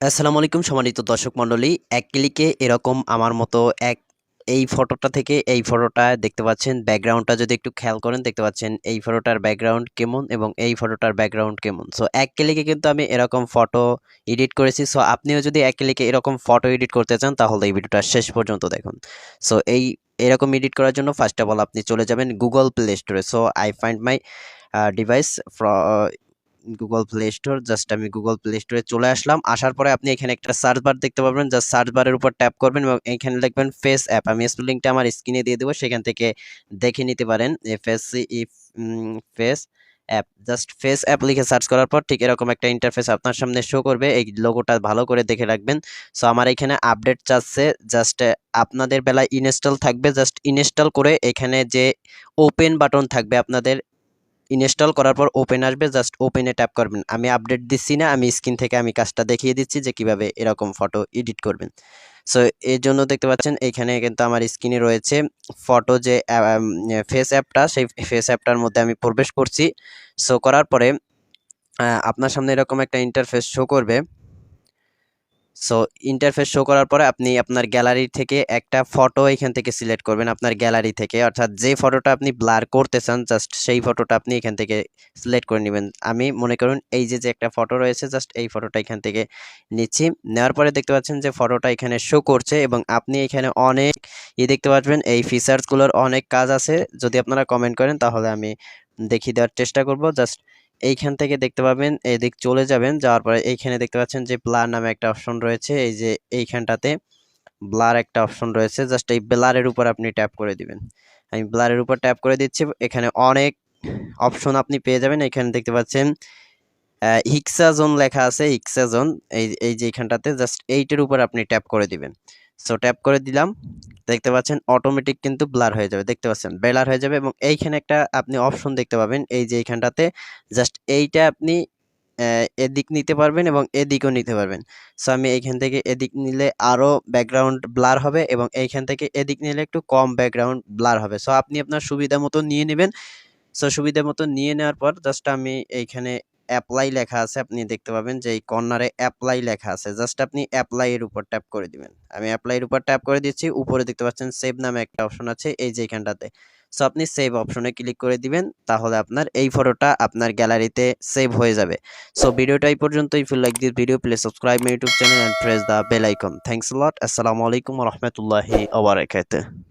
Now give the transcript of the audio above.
আসসালামু আলাইকুম সম্মানিত দর্শক মণ্ডলী। এক ক্লিকে এরকম আমার মতো এক এই ফটোটা থেকে এই ফটোটা দেখতে পাচ্ছেন। ব্যাকগ্রাউন্ডটা যদি একটু খেয়াল করেন, দেখতে পাচ্ছেন এই ফটোটার ব্যাকগ্রাউন্ড কেমন এবং এই ফটোটার ব্যাকগ্রাউন্ড কেমন। সো এক ক্লিকে কিন্তু আমি এরকম ফটো এডিট করেছি। সো আপনিও যদি এক ক্লিকে এরকম ফটো এডিট করতে চান, তাহলে এই ভিডিওটা শেষ পর্যন্ত দেখুন। সো এই এরকম এডিট করার জন্য ফার্স্ট অফ অল আপনি চলে যাবেন গুগল প্লে স্টোরে। So I find my device Google play store just আমি গুগল প্লে স্টোরে চলে আসলাম। আসার পরে আপনি এখানে একটা সার্চ বার দেখতে পাবেন জাস্ট সার্চ বারের উপর ট্যাপ করবেন এবং এখানে লিখবেন ফেস অ্যাপ আমি স্পেলিংটা আমার স্ক্রিনে দিয়ে দেবো, সেখান থেকে দেখে নিতে পারেন। F S C if face app just face app লিখে সার্চ করার পর ঠিক এরকম একটা ইন্টারফেস আপনার সামনে শো করবে। এই লোগোটা ভালো করে দেখে রাখবেন। সো আমার এখানে আপডেট চাচ্ছে। জাস্ট আপনাদের বেলায় ইনস্টল থাকবে। জাস্ট ইনস্টল করে এখানে যে ওপেন বাটন থাকবে আপনাদের ইনস্টল করার পর ওপেন আসবে জাস্ট ওপেনে ট্যাপ করবেন। আমি আপডেট দিচ্ছি না, আমি স্ক্রিন থেকে আমি কাজটা দেখিয়ে দিচ্ছি যে কীভাবে এরকম ফটো এডিট করবেন। সো এর জন্য দেখতে পাচ্ছেন, এখানে কিন্তু আমার স্ক্রিনে রয়েছে ফটো যে ফেস অ্যাপটা সেই ফেস অ্যাপটার মধ্যে আমি প্রবেশ করছি। সো করার পরে আপনার সামনে এরকম একটা ইন্টারফেস শো করবে। সো ইন্টারফেস শো করার পরে আপনি আপনার গ্যালারি থেকে একটা ফটো এখান থেকে সিলেক্ট করবেন, আপনার গ্যালারি থেকে। অর্থাৎ যে ফটোটা আপনি ব্লার করতে চান জাস্ট সেই ফটোটা আপনি এখান থেকে সিলেক্ট করে নেবেন। আমি মনে করুন এই যে যে একটা ফটো রয়েছে জাস্ট এই ফটোটা এখান থেকে নিচ্ছি। নেওয়ার পরে দেখতে পাচ্ছেন যে ফটোটা এখানে শো করছে এবং আপনি এখানে অনেক ই দেখতে পাচ্ছেন এই ফিচার্সগুলোর অনেক কাজ আছে। যদি আপনারা কমেন্ট করেন, তাহলে আমি দেখিয়ে দেওয়ার চেষ্টা করব। জাস্ট এইখান থেকে দেখতে পাবেন, এদিক চলে যাবেন, যাওয়ার পরে এইখানে দেখতে পাচ্ছেন যে ব্লার নামে একটা অপশন রয়েছে, এই যে এইখানটাতে ব্লার একটা অপশন রয়েছে, জাস্ট এই ব্লারের উপর আপনি ট্যাপ করে দিবেন। আমি ব্লারের উপর ট্যাপ করে দিচ্ছি, এখানে অনেক অপশন আপনি পেয়ে যাবেন, এখানে দেখতে পাচ্ছেন হিক্সা জোন লেখা আছে হিক্সা জোন এই এই যে এখানটাতে জাস্ট এইটের উপর আপনি ট্যাপ করে দিবেন। সো ট্যাপ করে দিলাম। দেখতে পাচ্ছেন অটোমেটিক কিন্তু ব্লার হয়ে যাবে। দেখতে পাচ্ছেন ব্লার হয়ে যাবে এবং এইখানে একটা আপনি অপশন দেখতে পাবেন। এই যে এইখানটাতে জাস্ট এইটা আপনি এদিক নিতে পারবেন এবং এদিকও নিতে পারবেন। সো আমি এইখান থেকে এদিক নিলে আরও ব্যাকগ্রাউন্ড ব্লার হবে এবং এইখান থেকে এদিক নিলে একটু কম ব্যাকগ্রাউন্ড ব্লার হবে। সো আপনি আপনার সুবিধা মতো নিয়ে নেবেন। সো সুবিধা মতো নিয়ে নেওয়ার পর জাস্ট আমি এইখানে অ্যাপ্লাই লেখা আছে, আপনি দেখতে পাবেন যে এই কর্নারে অ্যাপ্লাই লেখা আছে। জাস্ট আপনি অ্যাপ্লাই এর উপর ট্যাপ করে দিবেন। আমি অ্যাপ্লাই এর উপর ট্যাপ করে দিচ্ছি, উপরে দেখতে পাচ্ছেন সেভ নামে একটা অপশন আছে এই যে এখানটাতে সো আপনি সেভ অপশনে ক্লিক করে দিবেন, তাহলে আপনার এই ফটোটা আপনার গ্যালারিতে সেভ হয়ে যাবে। সো ভিডিওটা এই পর্যন্তই। Feel like this video please subscribe my YouTube channel and press the bell icon thanks lot আসসালামু আলাইকুম রহমতুল্লাহি ওবরাকাতুহু